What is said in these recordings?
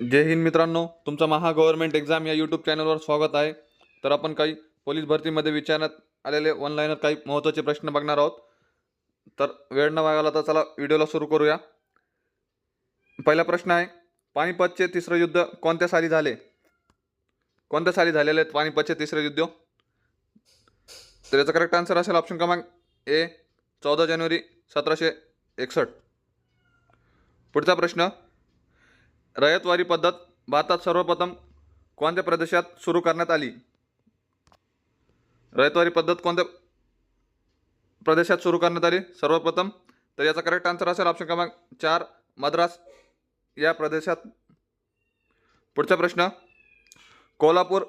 जय हिंद मित्रांनो तुमचं Maha government exam या यूट्यूब चॅनलवर स्वागत आहे. तर आपण काही पोलीस भरतीमध्ये विचारण्यात आलेले ऑनलाईन काही महत्त्वाचे प्रश्न बघणार आहोत. तर वेळ न वागायला तर चला व्हिडिओला सुरू करूया. पहिला प्रश्न आहे पानिपतचे तिसरं युद्ध कोणत्या साली झाले? कोणत्या साली झालेले आहेत पानिपतचे तिसरे युद्ध? तर याचा करेक्ट आन्सर असेल ऑप्शन क्रमांक ए चौदा जानेवारी सतराशे एकसष्ट. पुढचा प्रश्न रयतवारी पद्धत भारतात सर्वप्रथम कोणत्या प्रदेशात सुरू करण्यात आली? रयतवारी पद्धत कोणत्या प्रदेशात सुरू करण्यात आली? सर्वप्रथम तर याचा करेक्ट आन्सर असेल ऑप्शन क्रमांक चार मद्रास. या प्रदेशात पुढचा प्रश्न कोल्हापूर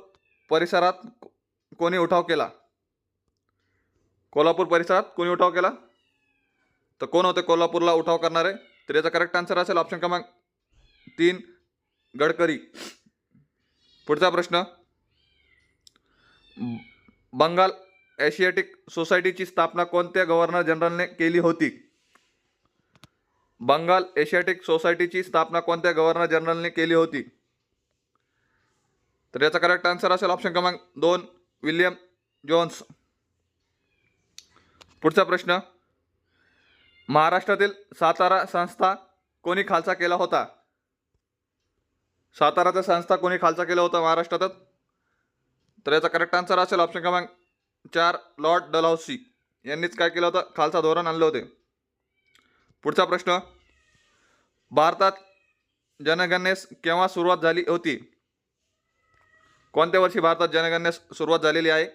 परिसरात को- कोणी उठाव केला? कोल्हापूर परिसरात कोणी उठाव केला? तर कोण होते कोल्हापूरला उठाव करणारे? तर याचा करेक्ट आन्सर असेल ऑप्शन क्रमांक तीन गडकरी. पुढचा प्रश्न. बंगाल एशियाटिक सोसायटीची स्थापना कोणत्या गव्हर्नर जनरलने केली होती? बंगाल एशियाटिक सोसायटीची स्थापना कोणत्या गव्हर्नर जनरलने केली होती? तर याचा करेक्ट आन्सर असेल ऑप्शन क्रमांक दोन विल्यम जोन्स. पुढचा प्रश्न. महाराष्ट्रातील सातारा संस्था कोणी खालसा केला होता? साताराचा संस्था कोणी खालचा केला होता महाराष्ट्रातच? तर याचा करेक्ट आन्सर असेल ऑप्शन क्रमांक चार लॉर्ड डलहौसी. यांनीच काय केलं होतं? खालसा धोरण आणलं होते. पुढचा प्रश्न. भारतात जनगणनेस केव्हा सुरुवात झाली होती? कोणत्या वर्षी भारतात जनगणनेस सुरुवात झालेली आहे?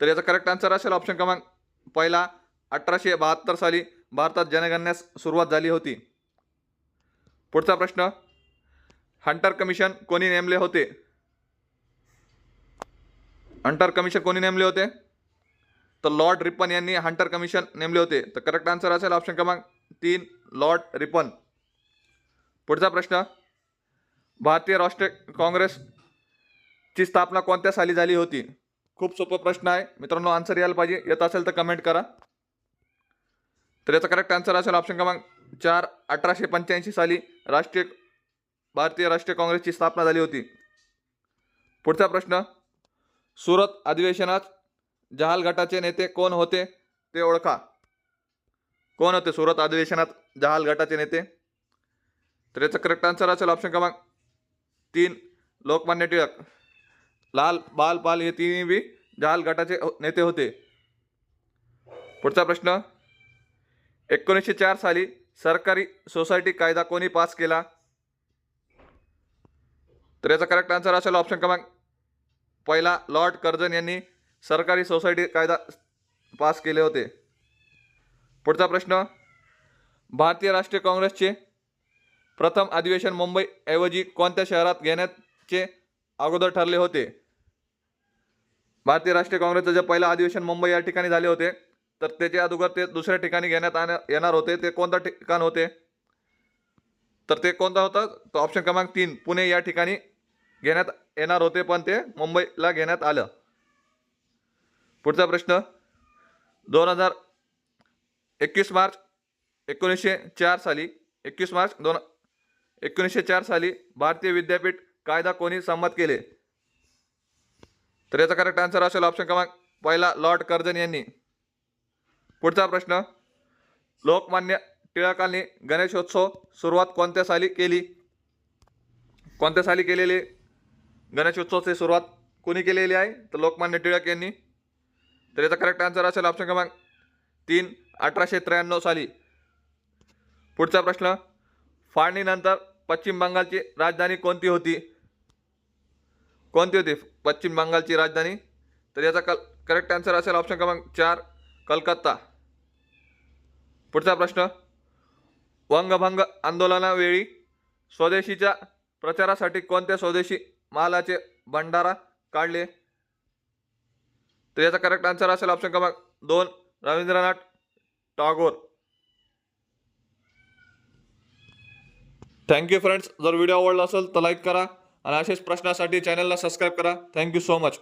तर याचा करेक्ट आन्सर असेल ऑप्शन क्रमांक पहिला अठराशे बहात्तर साली भारतात जनगणनेस सुरुवात झाली होती. पुढचा प्रश्न. हंटर कमिशन कोणी नेमले होते? हंटर कमिशन कोणी नेमले होते? तर लॉर्ड रिपन यांनी हंटर कमिशन नेमले होते. तर करेक्ट आन्सर असेल ऑप्शन क्रमांक तीन लॉर्ड रिपन. पुढचा प्रश्न. भारतीय राष्ट्रीय काँग्रेसची स्थापना कोणत्या साली झाली होती? खूप सोपा प्रश्न आहे. मित्रांनो आन्सर यायला पाहिजे. येत असेल तर कमेंट करा. तर याचा करेक्ट आन्सर असेल ऑप्शन क्रमांक चार अठराशे पंच्याऐंशी साली राष्ट्रीय भारतीय राष्ट्रीय काँग्रेसची स्थापना झाली होती. पुढचा प्रश्न सुरत अधिवेशनात जहाल गटाचे नेते कोण होते ते ओळखा. कोण होते सुरत अधिवेशनात जहाल गटाचे नेते? तर याचा करेक्ट आन्सर असेल ऑप्शन क्रमांक तीन लोकमान्य टिळक. लाल बाल पाल हे तिन्ही बी जहाल गटाचे नेते होते. पुढचा प्रश्न एकोणीसशे चार साली सरकारी सोसायटी कायदा कोणी पास केला? तर याचा करेक्ट आन्सर असेल ऑप्शन क्रमांक. पहिला लॉर्ड कर्जन यांनी सरकारी सोसायटी कायदा पास केले होते. पुढचा प्रश्न भारतीय राष्ट्रीय काँग्रेसचे प्रथम अधिवेशन मुंबई ऐवजी कोणत्या शहरात घेण्याचे अगोदर ठरले होते? भारतीय राष्ट्रीय काँग्रेसचं जे पहिलं अधिवेशन मुंबई या ठिकाणी झाले होते तर त्याच्या अगोदर ते दुसऱ्या ठिकाणी घेण्यात आण येणार होते. ते कोणतं ठिकाण होते? तर ते कोणतं होतं? तर ऑप्शन क्रमांक तीन पुणे या ठिकाणी घेण्यात येणार होते पण ते मुंबईला घेण्यात आलं. पुढचा प्रश्न. दोन हजार एकवीस मार्च एकोणीसशे चार साली एकवीस मार्च दोन एकोणीसशे चार साली भारतीय विद्यापीठ कायदा कोणी संमत केले? तर याचा करेक्ट आन्सर असेल ऑप्शन क्रमांक पहिला लॉर्ड कर्जन यांनी. पुढचा प्रश्न. लोकमान्य टिळकांनी गणेशोत्सव सुरुवात कोणत्या साली केली? कोणत्या साली केलेली? गणेशोत्सवाची सुरुवात कोणी केलेली आहे? तर लोकमान्य टिळक यांनी. तर याचा करेक्ट आन्सर असेल ऑप्शन क्रमांक तीन अठराशे त्र्याण्णव साली. पुढचा प्रश्न फाळणीनंतर पश्चिम बंगालची राजधानी कोणती होती? कोणती होती? पश्चिम बंगालची राजधानी. तर याचा कल करेक्ट आन्सर असेल ऑप्शन क्रमांक चार कलकत्ता. पुढचा प्रश्न वंगभंग आंदोलनावेळी स्वदेशीच्या प्रचारासाठी कोणत्या स्वदेशी मालाचे भंडारा काढले. तर याचा करेक्ट आन्सर असेल ऑप्शन क्रमांक दोन Rabindranath Tagore. Thank you friends जर व्हिडिओ आवडला असेल तर लाईक करा. आणि असेच प्रश्नासाठी चॅनलला सबस्क्राईब करा. Thank you so much